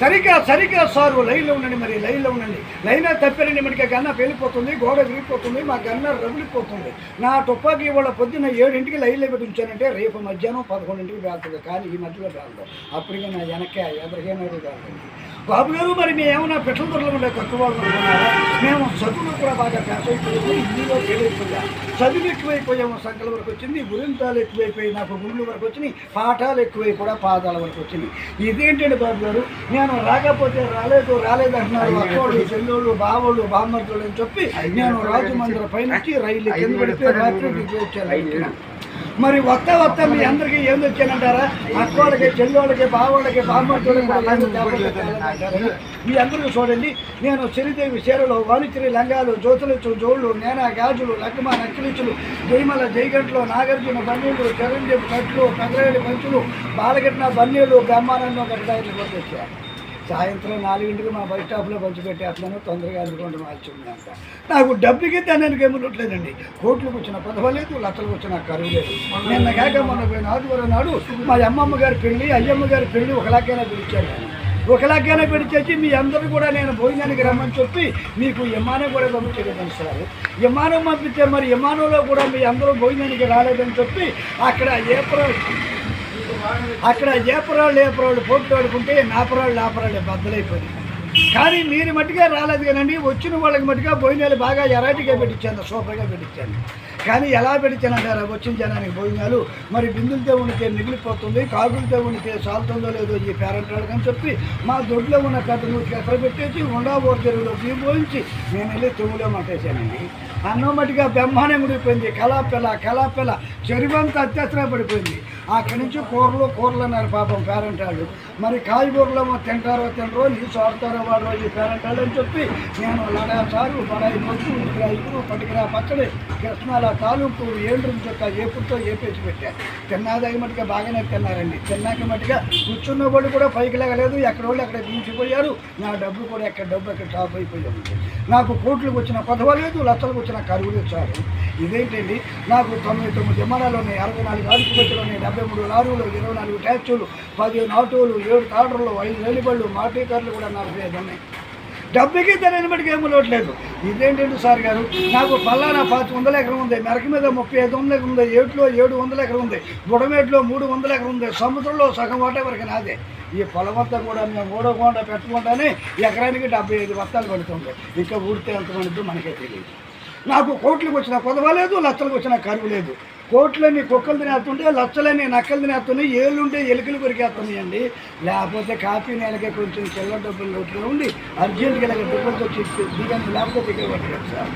సరిగ్గా సరిగ్గా సారు లైన్లో ఉండండి మరి లైన్లో ఉండండి. లైన్ తప్పారండి మనకి గన్న వెళ్ళిపోతుంది గోడ విరిగిపోతుంది మా గన్న రగిలిపోతుంది. నా తుపాకీ ఇవాళ పొద్దున్న ఏడింటికి లైన్లో పెట్టి ఉంచానంటే రేపు మధ్యాహ్నం పదకొండింటికి వెళ్తుంది కానీ ఈ మధ్యలో వెళ్దాం అప్పటికే నా వెనకే ఎదరికైనా వెళ్తుంది బాబు గారు మరి మేము ఏమైనా పెట్రోల్ ధరలు ఉండే తక్కువ మేము చదువులో కూడా బాగా ప్యాస్ అయిపోయాము హిందీలో ఫెయిల్ అయిపోయా చదువు ఎక్కువైపోయాము సంఖ్యల వరకు వచ్చింది గురింతాలు ఎక్కువైపోయి నాకు గుండ్లు వరకు వచ్చినాయి పాఠాలు ఎక్కువై కూడా పాదాల వరకు వచ్చినాయి. ఇదేంటండి బాబు గారు? నేను రాకపోతే రాలేదు రాలేదు అంటున్నారు అక్కోళ్ళు చెల్లోళ్ళు బావోళ్ళు బామ్మర్దులు అని చెప్పి నేను రాజమండ్రి పైనుంచి రైలు కింద పడితే రాత్రి వచ్చాను. మరి వస్తా వస్తా మీ అందరికీ ఏం వచ్చానంటారా అక్కోళ్ళకి చెల్లోళ్ళకి బావోళ్ళకి బామ్మోళ్ళకి మీ అందరికీ చూడండి నేను శ్రీదేవి చీరలు వాణిశ్రీ లంగాలు జ్యోతులచ్చు జోళ్ళు నేనా గాజులు లక్మ నక్కిలిచ్చులు జయమల జయగంట్లు నాగార్జున బన్నీలు చిరంజీవి కట్లు పెదరాయుడు పంచులు బాలగట్న బన్నీలు బ్రహ్మానందం కట్టాయిలు కొట్టొచ్చారు సాయంత్రం నాలుగింటికి మా బస్ స్టాప్లో పంచిపెట్టేస్తున్నాను తొందరగా అందుకుంటూ మార్చుందంట నాకు డబ్బుకి దానికి ఏమనట్లేదండి కోట్లకు వచ్చిన పదవ లేదు లక్షలకు వచ్చిన కరువు లేదు. నిన్న కాక మొన్న పోయిన ఆదివారం నాడు మా అమ్మమ్మ గారి పెళ్ళి అయ్యమ్మ గారి పెళ్ళి ఒకలాగైనా పిలిచాను ఒకలాగైనా పిలిచేసి మీ అందరూ కూడా నేను భోజనానికి రమ్మని చెప్పి మీకు విమానం కూడా పంపించలేదని సార్. విమానం పంపిస్తే మరి విమానంలో కూడా మీ అందరూ భోజనానికి రాలేదని చెప్పి అక్కడ ఏప్రిల్ అక్కడ ఏపరాళ్ళు ఏపరాళ్ళు పోగొట్టుకుంటే ఆడుకుంటే నాపరాళ్ళు ఆపరాళ్ళు బద్దలైపోయింది కానీ మీరు మట్టుగా రాలేదు కానండి వచ్చిన వాళ్ళకి మట్టుగా భోజనాలు బాగా ఎరాటిగా పెట్టించాను సూపర్గా పెట్టించాను. కానీ ఎలా పెట్టించానంటారా? వచ్చిన జనానికి భోజనాలు మరి బిందులతో ఉండితే మిగిలిపోతుంది కాకులతో ఉండితే సాల్తుందో లేదో ఈ పేరెంట్ అని చెప్పి మా దొడ్లో ఉన్న పెద్ద నూతికి ఎక్కడ పెట్టేసి ఉండాబోర్ చెరువులో పోయించి నేను వెళ్ళి తొమ్మిలో మట్టేశానండి అన్నం మట్టిగా బ్రహ్మాండం ఉడిపోయింది కళాపిల్ల కళాపిల్ల చెరువంతా అత్యవసరం పడిపోయింది. అక్కడి నుంచి కూరలు కూరలు అన్నారు పాపం పేరెంట్ వాళ్ళు. మరి కాయగూరలు ఏమో తింటారో తినరో నీ సోడతారో వాడు రోజు పేరెంట్ వాళ్ళు అని చెప్పి నేను లడా సారు బడాయి మొత్తు ఇక్కడ ఇప్పుడు పట్టుకురా పచ్చడి కృష్ణాల తాలూకు ఏళ్ళు చొక్క ఏపుతో ఏపేసి పెట్టారు తిన్నాదాకి మట్టుగా? బాగానే తిన్నారండి. తిన్నాక మట్టుగా కూర్చున్న వాళ్ళు కూడా పైకి లేగలేదు. ఎక్కడ వాళ్ళు అక్కడ దించిపోయారు. నా డబ్బు కూడా ఎక్కడ డబ్బు ఎక్కడ టాప్ అయిపోయింది. నాకు కోట్లకు వచ్చిన పదవ లేదు లక్షలకు వచ్చిన కరువు లేదు సార్ ఇదేంటండి? నాకు తొమ్మిది తొమ్మిది విమానాలు ఉన్నాయి అరవై నాలుగు ఆసుపత్రులు ఉన్నాయి డెబ్బై మూడు లారీలు ఇరవై నాలుగు ట్యాక్సీలు పదిహేను ఆటోలు ఏడు టాటర్లు ఐదు వేలిబళ్ళు మాటీకర్లు కూడా నలభై ఐదు ఉన్నాయి. డబ్బుకి తెలియని బట్టి ఏమీ లోట్లేదు ఇదేంటంటే సార్ గారు? నాకు పల్లానా పాతి వందల ఎకరం ఉంది. మెరక మీద ముప్పై ఐదు వందల ఎకరం ఉంది. ఏట్లో ఏడు వందల ఎకరం ఉంది. బుడమేట్లో మూడు వందల ఎకరం ఉంది. సముద్రంలో సగం వాటే వరకు నాదే. ఈ పొలం అంతా కూడా మేము మూడో కొండ పెట్టుకుంటానే ఎకరానికి డెబ్బై ఐదు బత్తాలు పడుతుంది. ఇంకా ఊడితే ఎంత పడుతుందో మనకే తెలియదు. నాకు కోట్లకు వచ్చిన కొదవ లేదు లచ్చలకు వచ్చిన కరువు లేదు. కోట్లని కుక్కలు తినేస్తుంటే లచ్చలన్నీ నక్కలు తినేస్తున్నాయి ఏళ్ళుంటే ఎలుకలు కొరికేస్తున్నాయండి. లేకపోతే కాఫీ నెలకే కొంచెం చెల్ల డబ్బులు ఉండి అర్జెంట్గా ఇలాగ దిగులతో వచ్చి దిగండి లేకపోతే దిగబట్టలేదు సార్